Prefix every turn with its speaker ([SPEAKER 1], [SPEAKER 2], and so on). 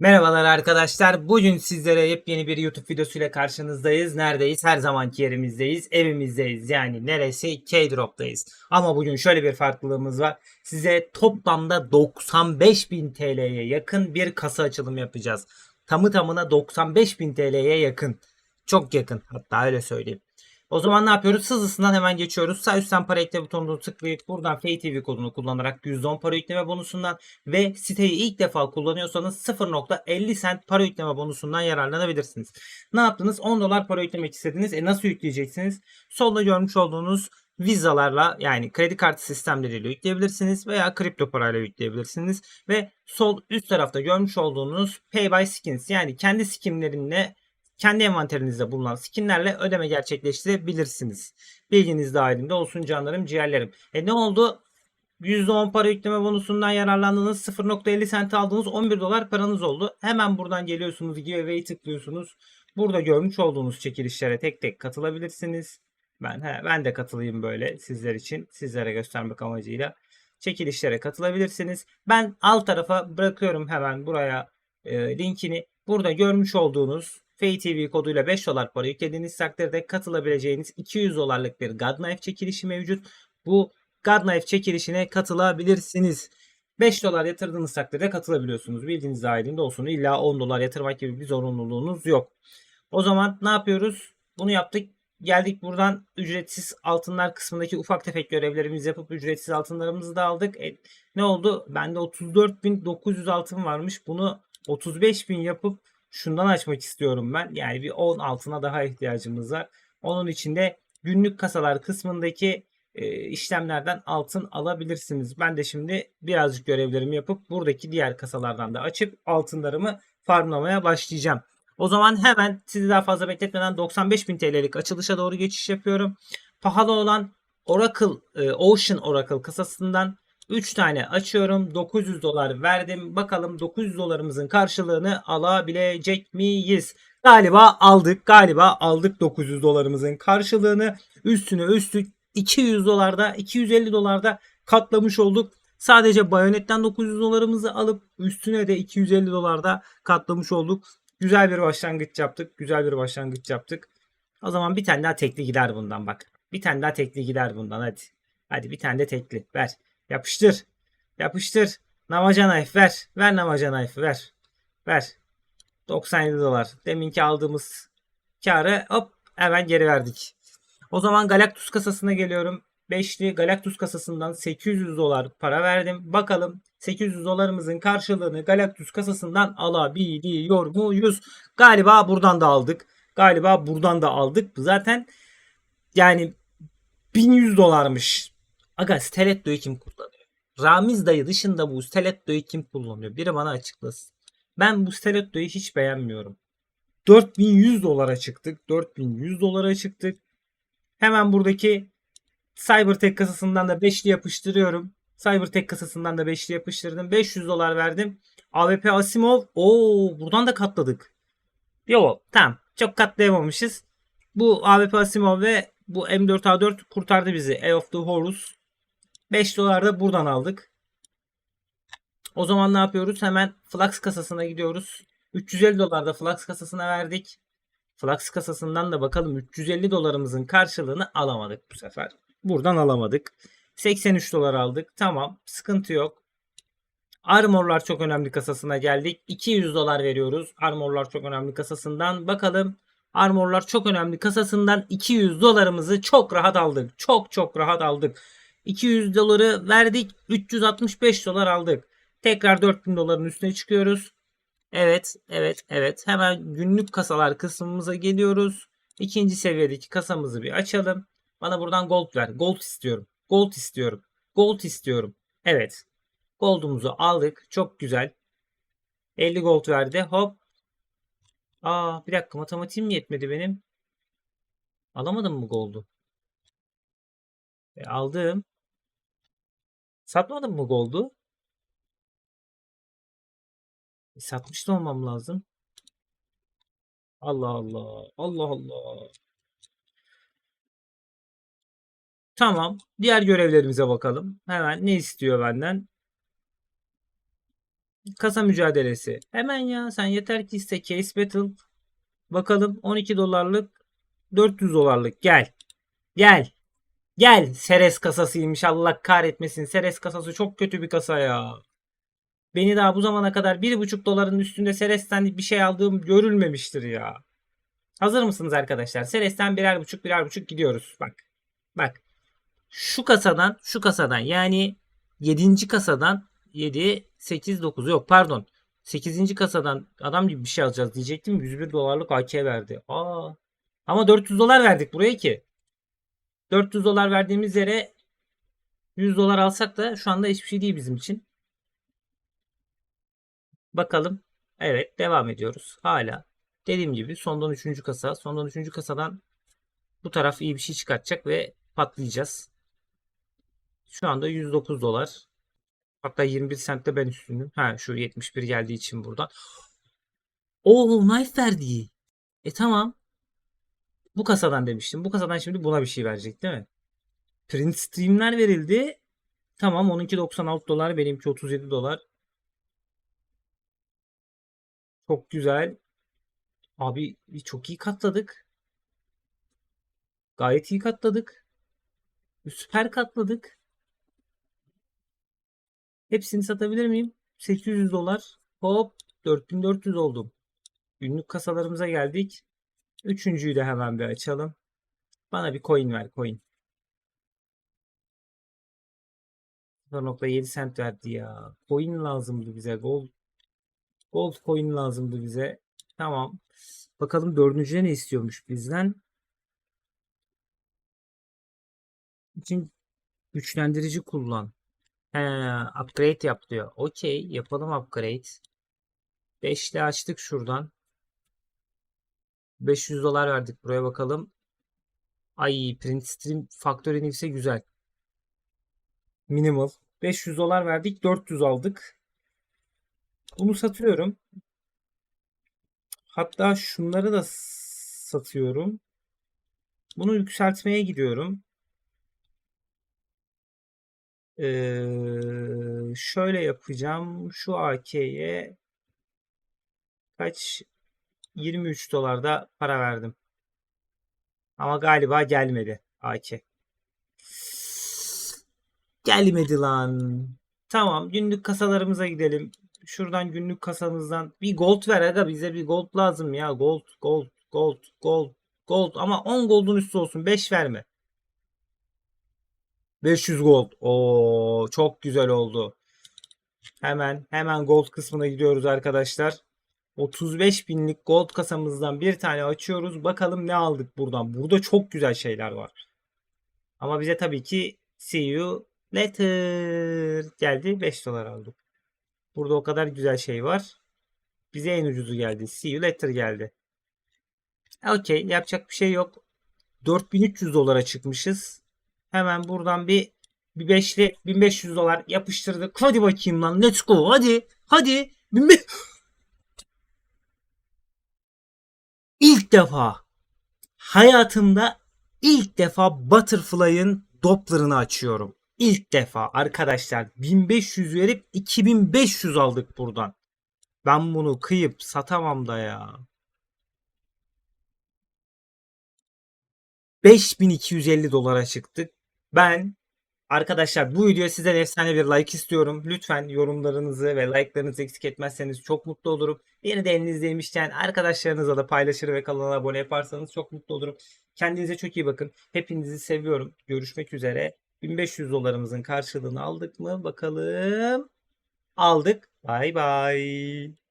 [SPEAKER 1] Merhabalar arkadaşlar. Bugün sizlere yepyeni bir YouTube videosuyla karşınızdayız. Neredeyiz? Her zamanki yerimizdeyiz. Evimizdeyiz. Yani neresi? K-Drop'tayız. Ama bugün şöyle bir farklılığımız var. Size toplamda 95.000 TL'ye yakın bir kasa açılımı yapacağız. Tamı tamına 95.000 TL'ye yakın. Çok yakın. Hatta öyle söyleyeyim. O zaman ne yapıyoruz? Hızlısından hemen geçiyoruz. Sağ üstten para ekle butonunu tıklayıp buradan FTV kodunu kullanarak %10 para yükleme bonusundan ve siteyi ilk defa kullanıyorsanız 0.50 sent para yükleme bonusundan yararlanabilirsiniz. Ne yaptınız? 10 dolar para yüklemek istediniz. E nasıl yükleyeceksiniz? Solda görmüş olduğunuz vizalarla yani kredi kartı sistemleriyle yükleyebilirsiniz veya kripto parayla yükleyebilirsiniz ve sol üst tarafta görmüş olduğunuz Pay by Skins yani kendi skinlerinle kendi envanterinizde bulunan skinlerle ödeme gerçekleştirebilirsiniz. Bilginiz dahilinde olsun canlarım ciğerlerim. E ne oldu? %10 para yükleme bonusundan yararlandınız. 0.50 sent aldığınız 11 dolar paranız oldu. Hemen buradan geliyorsunuz. Giveaway'i tıklıyorsunuz. Burada görmüş olduğunuz çekilişlere tek tek katılabilirsiniz. Ben he, ben de katılayım böyle sizler için. Sizlere göstermek amacıyla. Çekilişlere katılabilirsiniz. Ben alt tarafa bırakıyorum hemen buraya e, linkini. Burada görmüş olduğunuz FayTV koduyla 5 dolar para yüklediğiniz takdirde katılabileceğiniz 200 dolarlık bir Godknife çekilişi mevcut. Bu Godknife çekilişine katılabilirsiniz. 5 dolar yatırdığınız takdirde katılabiliyorsunuz. Bildiğiniz dahilinde olsun. İlla 10 dolar yatırmak gibi bir zorunluluğunuz yok. O zaman ne yapıyoruz? Bunu yaptık. Geldik buradan ücretsiz altınlar kısmındaki ufak tefek görevlerimizi yapıp ücretsiz altınlarımızı da aldık. E, ne oldu? Bende 34.900 altın varmış. Bunu 35.000 yapıp şundan açmak istiyorum ben. Yani bir 10 altına daha ihtiyacımız var. Onun için de günlük kasalar kısmındaki e, işlemlerden altın alabilirsiniz. Ben de şimdi birazcık görevlerimi yapıp buradaki diğer kasalardan da açıp altınlarımı farmlamaya başlayacağım. O zaman hemen sizi daha fazla bekletmeden 95.000 TL'lik açılışa doğru geçiş yapıyorum. Pahalı olan Oracle, e, Ocean Oracle kasasından 3 tane açıyorum. 900 dolar verdim. Bakalım 900 dolarımızın karşılığını alabilecek miyiz? Galiba aldık. Galiba aldık 900 dolarımızın karşılığını. Üstüne üstlük 200 dolarda 250 dolarda katlamış olduk. Sadece bayonetten 900 dolarımızı alıp üstüne de 250 dolarda katlamış olduk. Güzel bir başlangıç yaptık. Güzel bir başlangıç yaptık. O zaman bir tane daha tekli gider bundan bak. Bir tane daha tekli gider bundan hadi. Hadi bir tane de tekli ver. Yapıştır. Yapıştır. Namaca knife ver. Ver namaca knife ver. Ver. 97 dolar. Deminki aldığımız karı hop hemen geri verdik. O zaman Galactus kasasına geliyorum. Beşli Galactus kasasından 800 dolar para verdim. Bakalım 800 dolarımızın karşılığını Galactus kasasından alabiliyor muyuz? Galiba buradan da aldık. Galiba buradan da aldık. Zaten yani 1100 dolarmış. Aga Steletto'yu kim kullanıyor? Ramiz dayı dışında bu Steletto'yu kim kullanıyor? Biri bana açıklasın. Ben bu Steletto'yu hiç beğenmiyorum. 4100 dolara çıktık. 4100 dolara çıktık. Hemen buradaki Cybertech kasasından da 5'li yapıştırıyorum. Cybertech kasasından da 5'li yapıştırdım. 500 dolar verdim. AWP Asimov. Oo buradan da katladık. Yo tamam. Çok katlayamamışız. Bu AWP Asimov ve bu M4A4 kurtardı bizi. Eye of the Horus. 5 dolar da buradan aldık. O zaman ne yapıyoruz? Hemen Flux kasasına gidiyoruz. 350 dolar da Flux kasasına verdik. Flux kasasından da bakalım 350 dolarımızın karşılığını alamadık bu sefer. Buradan alamadık. 83 dolar aldık. Tamam. Sıkıntı yok. Armorlar çok önemli kasasına geldik. 200 dolar veriyoruz. Armorlar çok önemli kasasından. Bakalım. Armorlar çok önemli kasasından 200 dolarımızı çok rahat aldık. Çok çok rahat aldık. 200 doları verdik. 365 dolar aldık. Tekrar 4000 doların üstüne çıkıyoruz. Evet, evet, evet. Hemen günlük kasalar kısmımıza geliyoruz. İkinci seviyedeki kasamızı bir açalım. Bana buradan gold ver. Gold istiyorum. Gold istiyorum. Gold istiyorum. Evet. Gold'umuzu aldık. Çok güzel. 50 gold verdi. Hop. Aa bir dakika matematiğim mi yetmedi benim? Alamadım mı gold'u? E, aldım. Satmadım mı gold'u? E, satmış da olmam lazım. Allah Allah. Allah Allah. Tamam. Diğer görevlerimize bakalım. Hemen ne istiyor benden? kasa mücadelesi. Hemen ya sen yeter ki iste case battle. Bakalım 12 dolarlık 400 dolarlık gel. Gel. Gel. Seres kasasıymış Allah kahretmesin. Seres kasası çok kötü bir kasa ya. Beni daha bu zamana kadar 1,5 doların üstünde Seres'ten bir şey aldığım görülmemiştir ya. Hazır mısınız arkadaşlar? Seres'ten birer buçuk birer buçuk gidiyoruz. Bak. Bak. Şu kasadan şu kasadan yani 7. kasadan 7 8 9 yok pardon. 8. kasadan adam gibi bir şey alacağız diyecektim. 101 dolarlık AK verdi. Aa. Ama 400 dolar verdik buraya ki. 400 dolar verdiğimiz yere 100 dolar alsak da şu anda hiçbir şey değil bizim için. Bakalım. Evet devam ediyoruz. Hala dediğim gibi sondan 3. kasa. Sondan 3. kasadan bu taraf iyi bir şey çıkartacak ve patlayacağız. Şu anda 109 dolar. Hatta 21 sentte ben üstünüm. Ha şu 71 geldiği için buradan. Oo knife verdi. E tamam. Bu kasadan demiştim. Bu kasadan şimdi buna bir şey verecek değil mi? Print streamler verildi. Tamam onunki 96 dolar. Benimki 37 dolar. Çok güzel. Abi çok iyi katladık. Gayet iyi katladık. Süper katladık. Hepsini satabilir miyim? 800 dolar. Hop 4400 oldum. Günlük kasalarımıza geldik. Üçüncüyü de hemen bir açalım. Bana bir coin ver coin. 0.7 cent verdi ya. Coin lazımdı bize. Gold Gold coin lazımdı bize. Tamam. Bakalım dördüncüde ne istiyormuş bizden. için güçlendirici kullan. He, upgrade yap diyor. Okey yapalım upgrade. 5'li açtık şuradan. 500 dolar verdik buraya bakalım. Ay print stream factory ise güzel. Minimal. 500 dolar verdik 400 aldık. Bunu satıyorum. Hatta şunları da satıyorum. Bunu yükseltmeye gidiyorum. Ee, şöyle yapacağım. Şu AK'ye kaç 23 dolarda para verdim. Ama galiba gelmedi AK. Gelmedi lan. Tamam günlük kasalarımıza gidelim. Şuradan günlük kasamızdan bir gold ver aga bize bir gold lazım ya. Gold, gold, gold, gold, gold ama 10 gold'un üstü olsun 5 verme. 500 gold. Oo çok güzel oldu. Hemen hemen gold kısmına gidiyoruz arkadaşlar. 35 binlik gold kasamızdan bir tane açıyoruz. Bakalım ne aldık buradan. Burada çok güzel şeyler var. Ama bize tabii ki see you later geldi. 5 dolar aldık. Burada o kadar güzel şey var. Bize en ucuzu geldi. See you later geldi. Okey yapacak bir şey yok. 4300 dolara çıkmışız. Hemen buradan bir bir beşli 1500 dolar yapıştırdık. Hadi bakayım lan let's go hadi. Hadi. 1500 İlk defa hayatımda ilk defa Butterfly'ın Doppler'ını açıyorum. İlk defa arkadaşlar 1500 verip 2500 aldık buradan. Ben bunu kıyıp satamam da ya. 5250 dolara çıktık. Ben arkadaşlar bu videoya sizden efsane bir like istiyorum. Lütfen yorumlarınızı ve like'larınızı eksik etmezseniz çok mutlu olurum. Beni de elinizdeymişken arkadaşlarınızla da paylaşır ve kanala abone yaparsanız çok mutlu olurum. Kendinize çok iyi bakın. Hepinizi seviyorum. Görüşmek üzere. 1500 dolarımızın karşılığını aldık mı? Bakalım. Aldık. Bay bay.